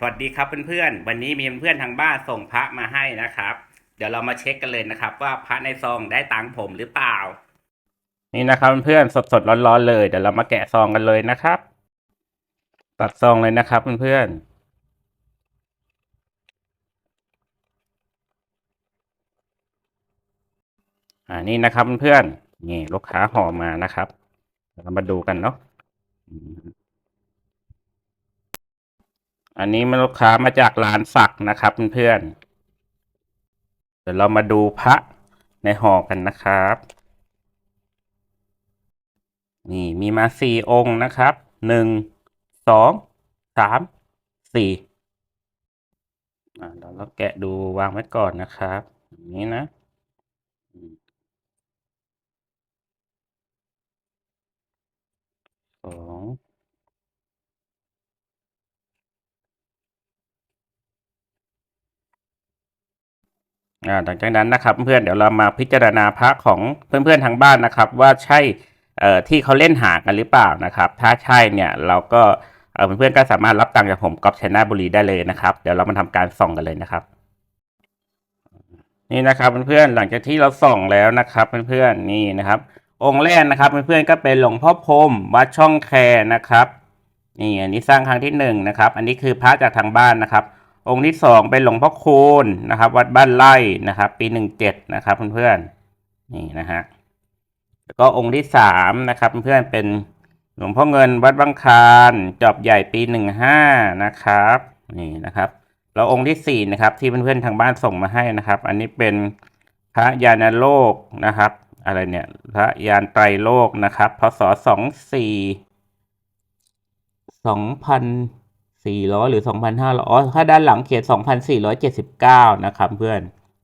สวัสดีครับเพื่อนๆ วันนี้มีเพื่อนทางบ้านส่งพระมาให้นะครับ เดี๋ยวเรามาเช็คกันเลยนะครับ ว่าพระในซองได้ตังผมหรือเปล่า นี่นะครับเพื่อนๆสดๆร้อนๆเลยเดี๋ยวเรามาแกะซองกันเลยนะครับ ตัดซองเลยนะครับเพื่อนๆอ่านี่นะครับเพื่อนๆนี่ลูกค้าห่อมานะครับเดี๋ยวเรามาดูกันเนาะ อันนี้มันลูกค้ามาจากร้านสักนะครับเพื่อนๆเดี๋ยวเรามาดูพระในห่อกันนะครับ นี่มีมาสี่องค์นะครับหนึ่งสองสามสี่อ่าเดี๋ยวเราแกะดูวางไว้ก่อนนะครับ อย่างนี้นะอืมสอง อ่า หลังจากนั้นนะครับเพื่อนเดี๋ยวเรามาพิจารณาพระของเพื่อนๆทางบ้านนะครับ ว่าใช่ที่เขาเล่นหากันหรือเปล่านะครับ ถ้าใช่เนี่ยเราก็เพื่อนๆก็สามารถรับตังค์จากผมก๊อฟชนาบุรีได้เลยนะครับ เดี๋ยวเรามาทำการส่องกันเลยนะครับ นี่นะครับเพื่อนๆหลังจากที่เราส่องแล้วนะครับเพื่อนๆนี่นะครับ องค์แรกนะครับเพื่อนๆก็เป็นหลวงพ่อพรมวัดช่องแคนะครับนี่อันนี้สร้างครั้งที่หนึ่งนะครับ อันนี้คือพระจากทางบ้านนะครับ องค์ที่สองเป็นหลวงพ่อคูณนะครับ วัดบ้านไร่นะครับ ปีหนึ่งเจ็ดนะครับเพื่อนๆนี่นะฮะแล้วก็องค์ที่สามนะครับเพื่อนๆเป็นหลวงพ่อเงินวัดบางคารจอบใหญ่ปีหนึ่งห้านะครับนี่นะครับแล้วองค์ที่สี่นะครับ ที่เพื่อนๆทางบ้านส่งมาให้นะครับ อันนี้เป็นพระยานโลกนะครับ อะไรเนี่ยพระยานไตรโลกนะครับพศสองสี่สองพัน สี่ร้อยหรือสองพันห้าร้อยอ๋อถ้าด้านหลังเขียนสองพันะครับเพื่อน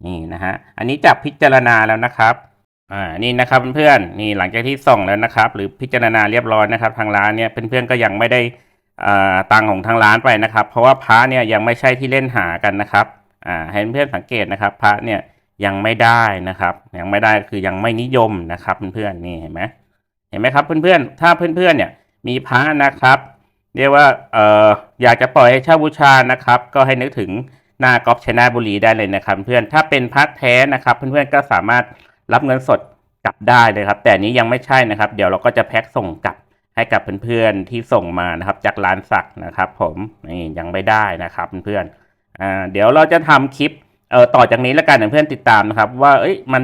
นี่นะฮะอันนี้จับพิจารณาแล้วนะครับอ่านี่นะครับเพื่อนนี่หลังจากที่ส่งแล้วนะครับ หรือพิจารณาเรียบร้อยนะครับทางร้านเนี่ยเพื่อนๆก็ยังไม่ได้อ่าตังของทางร้านไปนะครับ เพราะว่าพระเนี่ยยังไม่ใช่ที่เล่นหากันนะครับอ่าให้เพื่อนสังเกตนะครับ พระเนี่ยยังไม่ได้นะครับ ยังไม่ได้คือยังไม่นิยมนะครับเพื่อนๆนี่เห็นไหมเห็นไหมครับเพื่อนๆถ้าเพื่อนๆเนี่ยมีพระนะครับ เรียกว่าเอออยากจะปล่อยให้เช่าบูชานะครับ ก็ให้นึกถึงหน้ากอล์ฟชนะบุรีได้เลยนะครับ เพื่อนถ้าเป็นพัดแท้นะครับ เพื่อนๆก็สามารถรับเงินสดกลับได้เลยครับ แต่นี้ยังไม่ใช่นะครับ เดี๋ยวเราก็จะแพ็คส่งกลับให้กับเพื่อนๆที่ส่งมานะครับ จากร้านสักนะครับ ผมนี่ยังไม่ได้นะครับเพื่อนๆอ่าเดี๋ยวเราจะทำคลิปเอ่อต่อจากนี้แล้วกันเพื่อนๆติดตามนะครับ ว่าเอ้ยมัน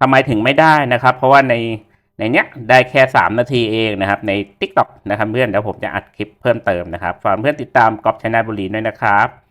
ทำไมถึงไม่ได้นะครับ เพราะว่าใน ในเนี้ยได้แค่ 3 นาทีเองนะครับใน TikTok นะครับเพื่อนเดี๋ยวผมจะอัดคลิปเพิ่มเติมนะครับฝากเพื่อนติดตามก๊อฟชนะบุรีด้วยนะครับ